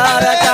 সারা